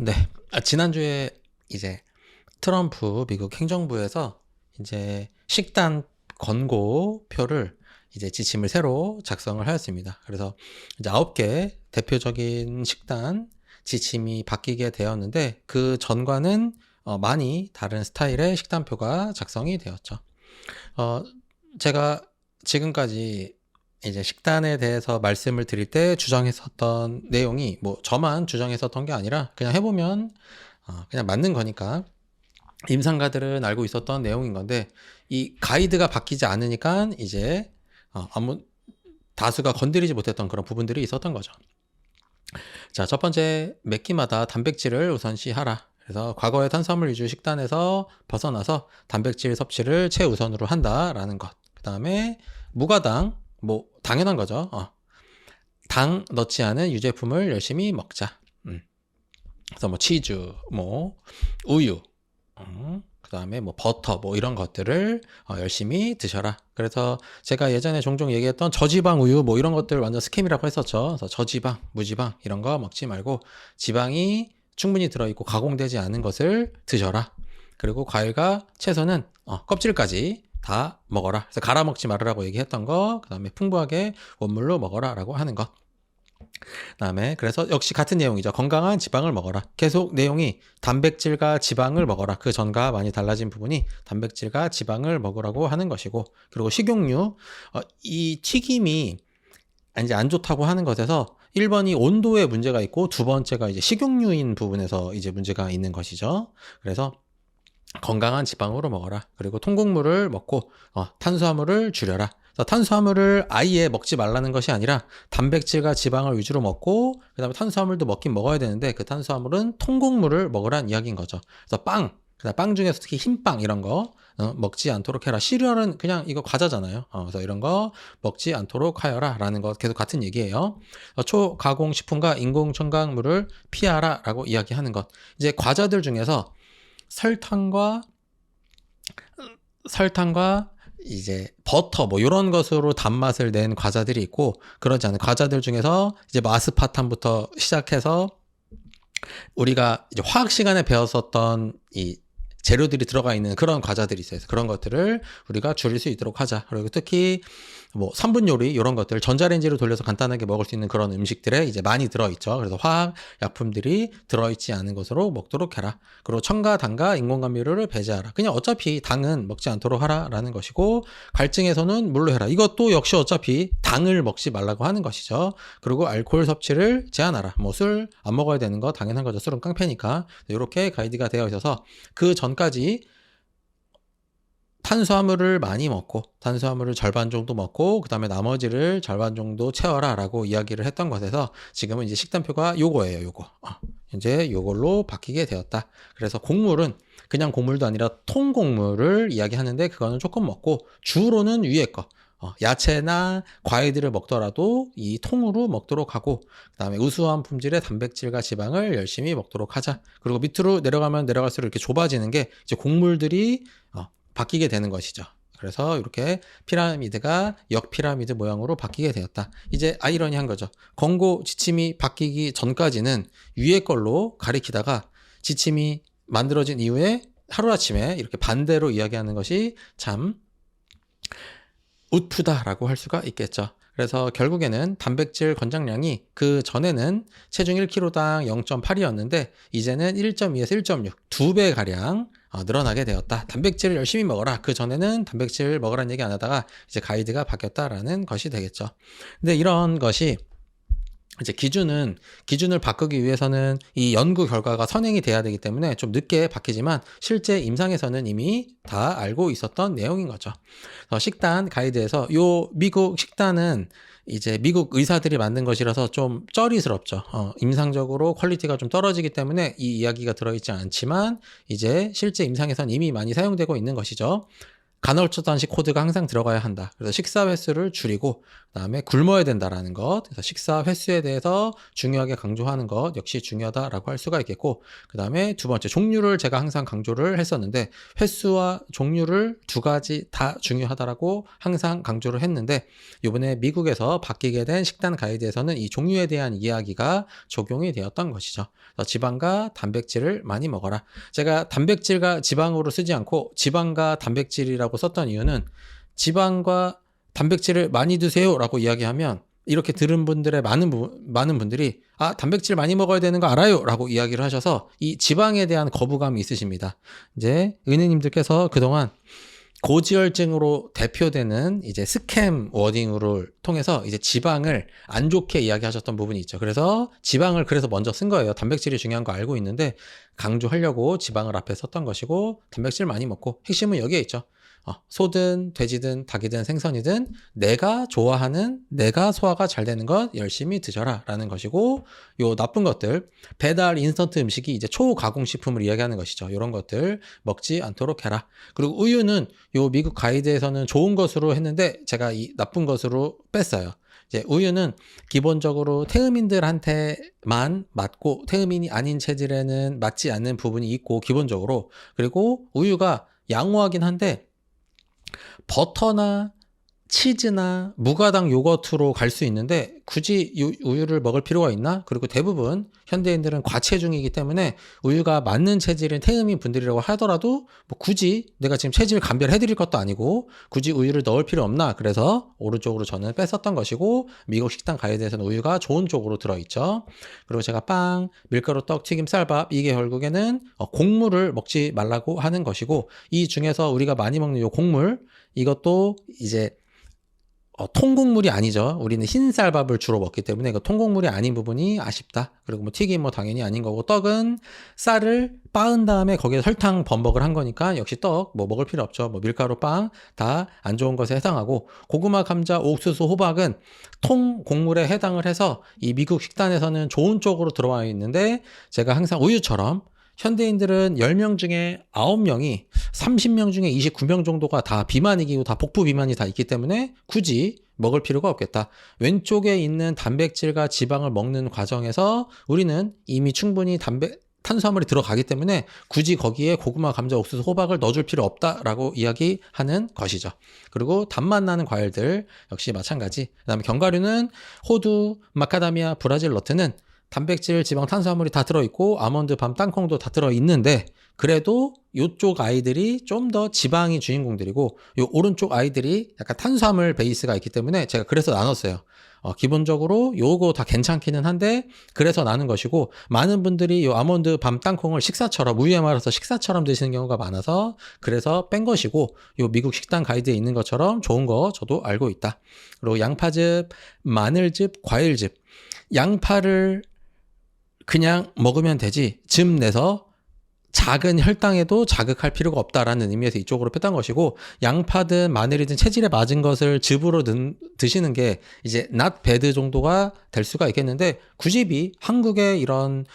네. 아, 지난주에 이제 트럼프 미국 행정부에서 이제 식단 권고표를 이제 지침을 새로 작성을 하였습니다. 그래서 이제 아홉 개 대표적인 식단 지침이 바뀌게 되었는데 그 전과는 어, 많이 다른 스타일의 식단표가 작성이 되었죠. 어, 제가 지금까지 이제 식단에 대해서 말씀을 드릴 때 주장했었던 내용이 뭐 저만 주장했었던 게 아니라 그냥 해보면 어, 그냥 맞는 거니까 임상가들은 알고 있었던 내용인 건데 이 가이드가 바뀌지 않으니까 이제 어, 아무 다수가 건드리지 못했던 그런 부분들이 있었던 거죠. 자, 첫 번째 몇 끼마다 단백질을 우선시하라. 그래서 과거의 탄수화물 위주 식단에서 벗어나서 단백질 섭취를 최우선으로 한다라는 것. 그 다음에 무가당, 뭐 당연한 거죠. 어. 당 넣지 않은 유제품을 열심히 먹자. 음. 그래서 뭐 치즈, 뭐 우유, 음. 그 다음에 뭐 버터 뭐 이런 것들을 어, 열심히 드셔라. 그래서 제가 예전에 종종 얘기했던 저지방 우유 뭐 이런 것들 완전 스캠이라고 했었죠. 그래서 저지방, 무지방 이런 거 먹지 말고 지방이 충분히 들어있고 가공되지 않은 것을 드셔라. 그리고 과일과 채소는 어, 껍질까지 다 먹어라. 그래서 갈아 먹지 말으라고 얘기했던 거, 그 다음에 풍부하게 원물로 먹어라라고 하는 것. 그다음에 그래서 역시 같은 내용이죠. 건강한 지방을 먹어라. 계속 내용이 단백질과 지방을 먹어라. 그 전과 많이 달라진 부분이 단백질과 지방을 먹으라고 하는 것이고 그리고 식용유 어, 이 튀김이 이제 안 좋다고 하는 것에서 1번이 온도에 문제가 있고 두 번째가 이제 식용유인 부분에서 이제 문제가 있는 것이죠. 그래서 건강한 지방으로 먹어라. 그리고 통곡물을 먹고 어, 탄수화물을 줄여라. 탄수화물을 아예 먹지 말라는 것이 아니라 단백질과 지방을 위주로 먹고 그다음에 탄수화물도 먹긴 먹어야 되는데 그 탄수화물은 통곡물을 먹으란 이야기인 거죠. 그래서 빵, 그다음 빵 중에서 특히 흰빵 이런 거 어, 먹지 않도록 해라. 시리얼은 그냥 이거 과자잖아요. 어, 그래서 이런 거 먹지 않도록 하여라라는 거 계속 같은 얘기예요. 어, 초가공 식품과 인공 첨가물을 피하라라고 이야기하는 것. 이제 과자들 중에서 설탕과 설탕과 이제 버터 뭐 이런 것으로 단맛을 낸 과자들이 있고 그러지 않은 과자들 중에서 이제 마스파탐부터 시작해서 우리가 이제 화학 시간에 배웠었던 이 재료들이 들어가 있는 그런 과자들이 있어요. 그런 것들을 우리가 줄일 수 있도록 하자. 그리고 특히 뭐 3분 요리 이런 것들 전자레인지로 돌려서 간단하게 먹을 수 있는 그런 음식들에 이제 많이 들어있죠. 그래서 화학 약품들이 들어있지 않은 것으로 먹도록 해라. 그리고 첨가, 당과 인공감미료를 배제하라. 그냥 어차피 당은 먹지 않도록 하라라는 것이고 갈증에서는 물로 해라. 이것도 역시 어차피 당을 먹지 말라고 하는 것이죠. 그리고 알코올 섭취를 제한하라. 뭐 술 안 먹어야 되는 거 당연한 거죠. 술은 깡패니까 이렇게 가이드가 되어 있어서 그 전까지 탄수화물을 많이 먹고 탄수화물을 절반 정도 먹고 그 다음에 나머지를 절반 정도 채워라 라고 이야기를 했던 것에서 지금은 이제 식단표가 요거예요 요거. 어, 이제 요걸로 바뀌게 되었다. 그래서 곡물은 그냥 곡물도 아니라 통곡물을 이야기하는데 그거는 조금 먹고 주로는 위에 거. 어, 야채나 과일들을 먹더라도 이 통으로 먹도록 하고 그다음에 우수한 품질의 단백질과 지방을 열심히 먹도록 하자. 그리고 밑으로 내려가면 내려갈수록 이렇게 좁아지는 게 이제 곡물들이 어, 바뀌게 되는 것이죠. 그래서 이렇게 피라미드가 역피라미드 모양으로 바뀌게 되었다. 이제 아이러니한 거죠. 권고 지침이 바뀌기 전까지는 위의 걸로 가리키다가 지침이 만들어진 이후에 하루아침에 이렇게 반대로 이야기하는 것이 참 우프다라고 할 수가 있겠죠. 그래서 결국에는 단백질 권장량이 그 전에는 체중 1kg당 0.8이었는데 이제는 1.2에서 1.6, 두 배 가량 어, 늘어나게 되었다. 단백질을 열심히 먹어라. 그 전에는 단백질 먹으라는 얘기 안 하다가 이제 가이드가 바뀌었다라는 것이 되겠죠. 근데 이런 것이 이제 기준은 기준을 바꾸기 위해서는 이 연구 결과가 선행이 돼야 되기 때문에 좀 늦게 바뀌지만 실제 임상에서는 이미 다 알고 있었던 내용인 거죠. 식단 가이드에서 요 미국 식단은 이제 미국 의사들이 만든 것이라서 좀 쩌리스럽죠. 어, 임상적으로 퀄리티가 좀 떨어지기 때문에 이 이야기가 들어있지 않지만 이제 실제 임상에선 이미 많이 사용되고 있는 것이죠. 간헐적 단식 코드가 항상 들어가야 한다. 그래서 식사 횟수를 줄이고 그다음에 굶어야 된다라는 것. 그래서 식사 횟수에 대해서 중요하게 강조하는 것 역시 중요하다라고 할 수가 있겠고 그다음에 두 번째 종류를 제가 항상 강조를 했었는데 횟수와 종류를 두 가지 다 중요하다라고 항상 강조를 했는데 이번에 미국에서 바뀌게 된 식단 가이드에서는 이 종류에 대한 이야기가 적용이 되었던 것이죠. 지방과 단백질을 많이 먹어라. 제가 단백질과 지방으로 쓰지 않고 지방과 단백질이라고 썼던 이유는 지방과 단백질을 많이 드세요 라고 이야기하면 이렇게 들은 분들의 많은 부, 많은 분들이 아 단백질 많이 먹어야 되는 거 알아요 라고 이야기를 하셔서 이 지방에 대한 거부감이 있으십니다. 이제 은혜님들께서 그동안 고지혈증으로 대표되는 이제 스캠 워딩을 통해서 이제 지방을 안 좋게 이야기하셨던 부분이 있죠. 그래서 지방을 그래서 먼저 쓴 거예요. 단백질이 중요한 거 알고 있는데 강조하려고 지방을 앞에 썼던 것이고 단백질 많이 먹고 핵심은 여기에 있죠. 어, 소든 돼지든 닭이든 생선이든 내가 좋아하는 내가 소화가 잘 되는 것 열심히 드셔라라는 것이고 요 나쁜 것들 배달 인스턴트 음식이 이제 초가공 식품을 이야기하는 것이죠. 이런 것들 먹지 않도록 해라. 그리고 우유는 요 미국 가이드에서는 좋은 것으로 했는데 제가 이 나쁜 것으로 뺐어요. 이제 우유는 기본적으로 태음인들한테만 맞고 태음인이 아닌 체질에는 맞지 않는 부분이 있고 기본적으로 그리고 우유가 양호하긴 한데 버터나 치즈나 무가당 요거트로 갈 수 있는데 굳이 이 우유를 먹을 필요가 있나? 그리고 대부분 현대인들은 과체중이기 때문에 우유가 맞는 체질인 태음인 분들이라고 하더라도 뭐 굳이 내가 지금 체질 감별해 드릴 것도 아니고 굳이 우유를 넣을 필요 없나? 그래서 오른쪽으로 저는 뺐었던 것이고 미국 식단 가이드에서는 우유가 좋은 쪽으로 들어 있죠. 그리고 제가 빵, 밀가루 떡, 튀김, 쌀밥 이게 결국에는 어, 곡물을 먹지 말라고 하는 것이고 이 중에서 우리가 많이 먹는 요 곡물 이것도 이제 어, 통곡물이 아니죠. 우리는 흰 쌀밥을 주로 먹기 때문에 그 통곡물이 아닌 부분이 아쉽다. 그리고 뭐 튀김 뭐 당연히 아닌 거고 떡은 쌀을 빻은 다음에 거기에 설탕 범벅을 한 거니까 역시 떡 뭐 먹을 필요 없죠. 뭐 밀가루 빵 다 안 좋은 것에 해당하고 고구마 감자 옥수수 호박은 통곡물에 해당을 해서 이 미국 식단에서는 좋은 쪽으로 들어와 있는데 제가 항상 우유처럼 현대인들은 10명 중에 9명이 30명 중에 29명 정도가 다 비만이고 다 복부 비만이 다 있기 때문에 굳이 먹을 필요가 없겠다. 왼쪽에 있는 단백질과 지방을 먹는 과정에서 우리는 이미 충분히 단백 탄수화물이 들어가기 때문에 굳이 거기에 고구마, 감자, 옥수수, 호박을 넣어줄 필요 없다라고 이야기하는 것이죠. 그리고 단맛 나는 과일들 역시 마찬가지. 그다음에 견과류는 호두, 마카다미아, 브라질 너트는 단백질, 지방, 탄수화물이 다 들어있고 아몬드, 밤, 땅콩도 다 들어있는데 그래도 이쪽 아이들이 좀 더 지방이 주인공들이고 이 오른쪽 아이들이 약간 탄수화물 베이스가 있기 때문에 제가 그래서 나눴어요. 어, 기본적으로 요거 다 괜찮기는 한데 그래서 나는 것이고 많은 분들이 요 아몬드 밤 땅콩을 식사처럼 우유에 말아서 식사처럼 드시는 경우가 많아서 그래서 뺀 것이고 요 미국 식단 가이드에 있는 것처럼 좋은 거 저도 알고 있다. 그리고 양파즙, 마늘즙, 과일즙 양파를 그냥 먹으면 되지. 즙 내서 작은 혈당에도 자극할 필요가 없다라는 의미에서 이쪽으로 뺐던 것이고 양파든 마늘이든 체질에 맞은 것을 즙으로 든, 드시는 게 이제 not bad 정도가 될 수가 있겠는데 구집이 한국의 이런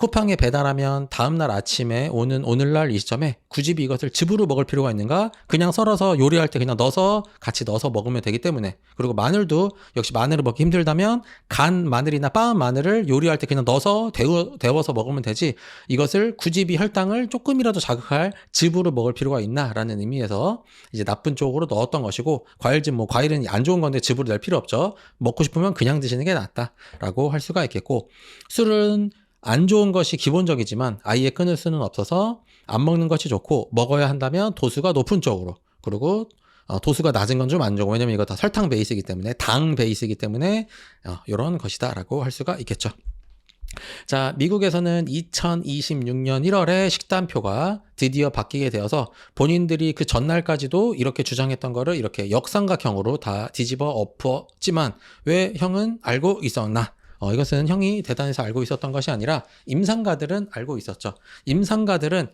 쿠팡에 배달하면 다음날 아침에 오는 오늘날 이 시점에 굳이 이것을 즙으로 먹을 필요가 있는가? 그냥 썰어서 요리할 때 그냥 넣어서 같이 넣어서 먹으면 되기 때문에. 그리고 마늘도 역시 마늘을 먹기 힘들다면 간 마늘이나 빻은 마늘을 요리할 때 그냥 넣어서 데워, 데워서 먹으면 되지. 이것을 굳이 혈당을 조금이라도 자극할 즙으로 먹을 필요가 있나라는 의미에서 이제 나쁜 쪽으로 넣었던 것이고 과일즙 뭐 과일은 안 좋은 건데 즙으로 낼 필요 없죠. 먹고 싶으면 그냥 드시는 게 낫다라고 할 수가 있겠고 술은 안 좋은 것이 기본적이지만 아예 끊을 수는 없어서 안 먹는 것이 좋고 먹어야 한다면 도수가 높은 쪽으로 그리고 어, 도수가 낮은 건 좀 안 좋고 왜냐면 이거 다 설탕 베이스이기 때문에 당 베이스이기 때문에 어, 이런 것이다라고 할 수가 있겠죠. 자, 미국에서는 2026년 1월에 식단표가 드디어 바뀌게 되어서 본인들이 그 전날까지도 이렇게 주장했던 거를 이렇게 역삼각형으로 다 뒤집어 엎었지만 왜 형은 알고 있었나? 어, 이것은 형이 대단해서 알고 있었던 것이 아니라 임상가들은 알고 있었죠. 임상가들은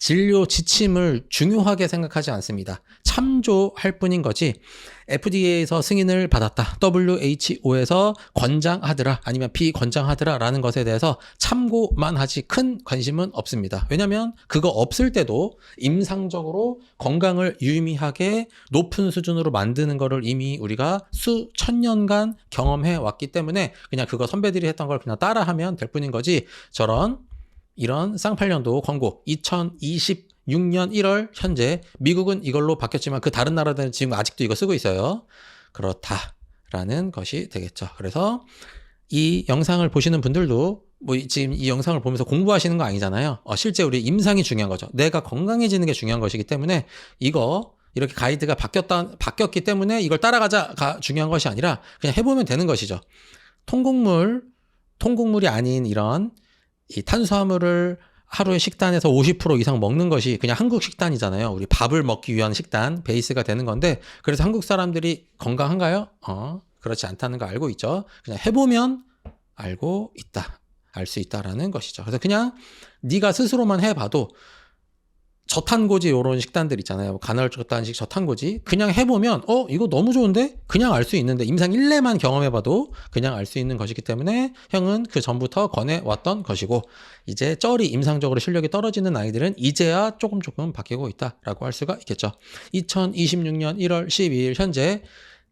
진료 지침을 중요하게 생각하지 않습니다. 참조할 뿐인 거지. FDA에서 승인을 받았다. WHO에서 권장하더라. 아니면 비권장하더라. 라는 것에 대해서 참고만 하지 큰 관심은 없습니다. 왜냐면 그거 없을 때도 임상적으로 건강을 유의미하게 높은 수준으로 만드는 거를 이미 우리가 수천 년간 경험해 왔기 때문에 그냥 그거 선배들이 했던 걸 그냥 따라하면 될 뿐인 거지. 저런 이런 쌍팔년도 광고 2026년 1월 현재 미국은 이걸로 바뀌었지만 그 다른 나라들은 지금 아직도 이거 쓰고 있어요. 그렇다라는 것이 되겠죠. 그래서 이 영상을 보시는 분들도 뭐 지금 이 영상을 보면서 공부하시는 거 아니잖아요. 어, 실제 우리 임상이 중요한 거죠. 내가 건강해지는 게 중요한 것이기 때문에 이거 이렇게 가이드가 바뀌었다 바뀌었기 때문에 이걸 따라가자가 중요한 것이 아니라 그냥 해보면 되는 것이죠. 통곡물 통곡물이 아닌 이런 이 탄수화물을 하루에 식단에서 50% 이상 먹는 것이 그냥 한국 식단이잖아요. 우리 밥을 먹기 위한 식단 베이스가 되는 건데 그래서 한국 사람들이 건강한가요? 어, 그렇지 않다는 거 알고 있죠. 그냥 해보면 알고 있다. 알 수 있다라는 것이죠. 그래서 그냥 네가 스스로만 해봐도 저탄고지 이런 식단들 있잖아요. 간헐적 단식 저탄고지. 그냥 해보면 어 이거 너무 좋은데 그냥 알 수 있는데 임상 1회만 경험해봐도 그냥 알 수 있는 것이기 때문에 형은 그 전부터 권해왔던 것이고 이제 쩔이 임상적으로 실력이 떨어지는 아이들은 이제야 조금 조금 바뀌고 있다라고 할 수가 있겠죠. 2026년 1월 12일 현재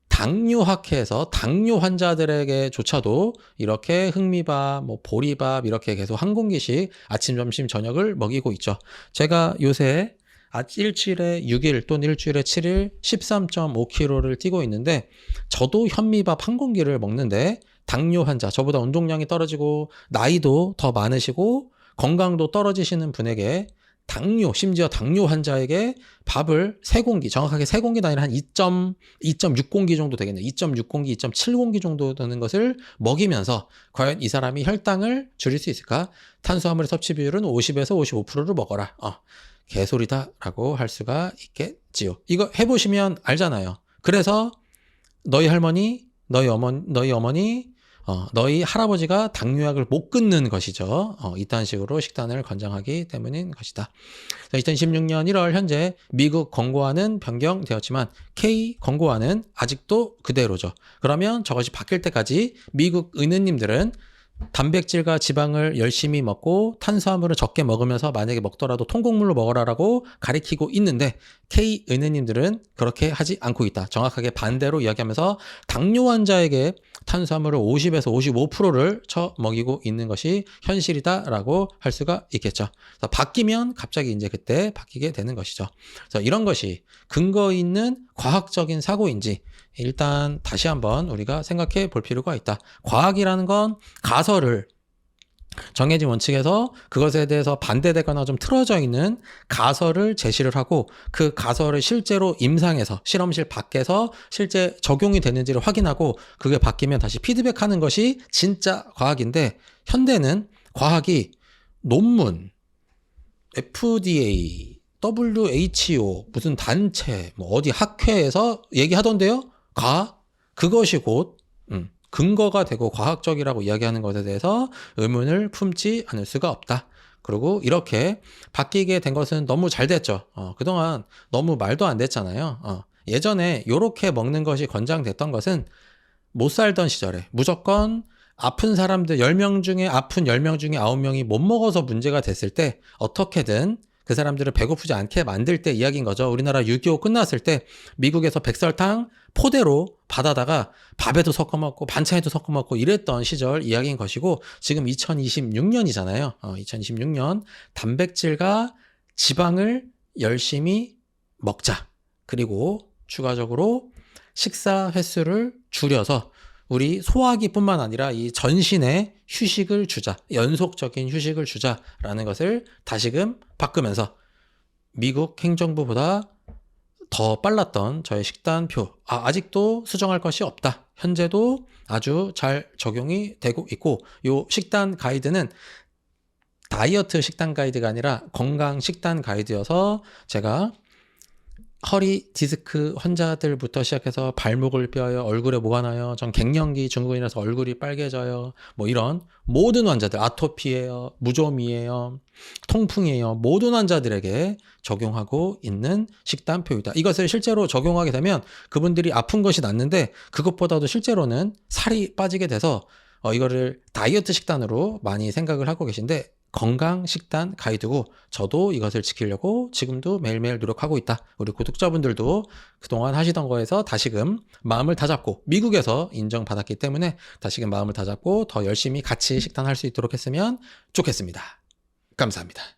당뇨학회에서 당뇨 환자들에게조차도 이렇게 흑미밥, 뭐 보리밥 이렇게 계속 한 공기씩 아침, 점심, 저녁을 먹이고 있죠. 제가 요새 아, 일주일에 6일 또는 일주일에 7일 13.5kg를 뛰고 있는데 저도 현미밥 한 공기를 먹는데 당뇨 환자, 저보다 운동량이 떨어지고 나이도 더 많으시고 건강도 떨어지시는 분에게 당뇨, 심지어 당뇨 환자에게 밥을 세 공기, 정확하게 세 공기도 아니라 한 2.2.6공기 정도 되겠네요. 2.6공기, 2.7공기 정도 되는 것을 먹이면서 과연 이 사람이 혈당을 줄일 수 있을까? 탄수화물의 섭취 비율은 50에서 55%를 먹어라. 어, 개소리다라고 할 수가 있겠지요. 이거 해보시면 알잖아요. 그래서 너희 할머니, 너희 어머니, 너희 어머니, 어, 너희 할아버지가 당뇨약을 못 끊는 것이죠. 어, 이딴 식으로 식단을 권장하기 때문인 것이다. 2016년 1월 현재 미국 권고안은 변경되었지만 K 권고안은 아직도 그대로죠. 그러면 저것이 바뀔 때까지 미국 의원님들은 단백질과 지방을 열심히 먹고 탄수화물을 적게 먹으면서 만약에 먹더라도 통곡물로 먹어라라고 가리키고 있는데 K 은혜님들은 그렇게 하지 않고 있다. 정확하게 반대로 이야기하면서 당뇨 환자에게 탄수화물을 50에서 55%를 쳐 먹이고 있는 것이 현실이다라고 할 수가 있겠죠. 바뀌면 갑자기 이제 그때 바뀌게 되는 것이죠. 이런 것이 근거 있는 과학적인 사고인지 일단 다시 한번 우리가 생각해 볼 필요가 있다. 과학이라는 건 가설을 정해진 원칙에서 그것에 대해서 반대되거나 좀 틀어져 있는 가설을 제시를 하고 그 가설을 실제로 임상에서 실험실 밖에서 실제 적용이 되는지를 확인하고 그게 바뀌면 다시 피드백하는 것이 진짜 과학인데 현대는 과학이 논문, FDA, WHO 무슨 단체 뭐 어디 학회에서 얘기하던데요. 가 그것이 곧 음, 근거가 되고 과학적이라고 이야기하는 것에 대해서 의문을 품지 않을 수가 없다. 그리고 이렇게 바뀌게 된 것은 너무 잘 됐죠. 어, 그동안 너무 말도 안 됐잖아요. 어, 예전에 이렇게 먹는 것이 권장됐던 것은 못 살던 시절에 무조건 아픈 사람들 10명 중에 아픈 10명 중에 9명이 못 먹어서 문제가 됐을 때 어떻게든 그 사람들을 배고프지 않게 만들 때 이야기인 거죠. 우리나라 6.25 끝났을 때 미국에서 백설탕 포대로 받아다가 밥에도 섞어 먹고 반찬에도 섞어 먹고 이랬던 시절 이야기인 것이고 지금 2026년이잖아요. 어, 2026년 단백질과 지방을 열심히 먹자. 그리고 추가적으로 식사 횟수를 줄여서 우리 소화기뿐만 아니라 이 전신에 휴식을 주자, 연속적인 휴식을 주자라는 것을 다시금 바꾸면서 미국 행정부보다 더 빨랐던 저의 식단표, 아, 아직도 수정할 것이 없다. 현재도 아주 잘 적용이 되고 있고, 요 식단 가이드는 다이어트 식단 가이드가 아니라 건강 식단 가이드여서 제가 허리 디스크 환자들부터 시작해서 발목을 뼈요, 얼굴에 뭐가 나요, 전 갱년기 증후군이라서 얼굴이 빨개져요, 뭐 이런 모든 환자들, 아토피예요, 무좀이에요, 통풍이에요, 모든 환자들에게 적용하고 있는 식단표이다. 이것을 실제로 적용하게 되면 그분들이 아픈 것이 낫는데 그것보다도 실제로는 살이 빠지게 돼서 어, 이거를 다이어트 식단으로 많이 생각을 하고 계신데 건강 식단 가이드고 저도 이것을 지키려고 지금도 매일매일 노력하고 있다. 우리 구독자분들도 그동안 하시던 거에서 다시금 마음을 다잡고 미국에서 인정받았기 때문에 다시금 마음을 다잡고 더 열심히 같이 식단할 수 있도록 했으면 좋겠습니다. 감사합니다.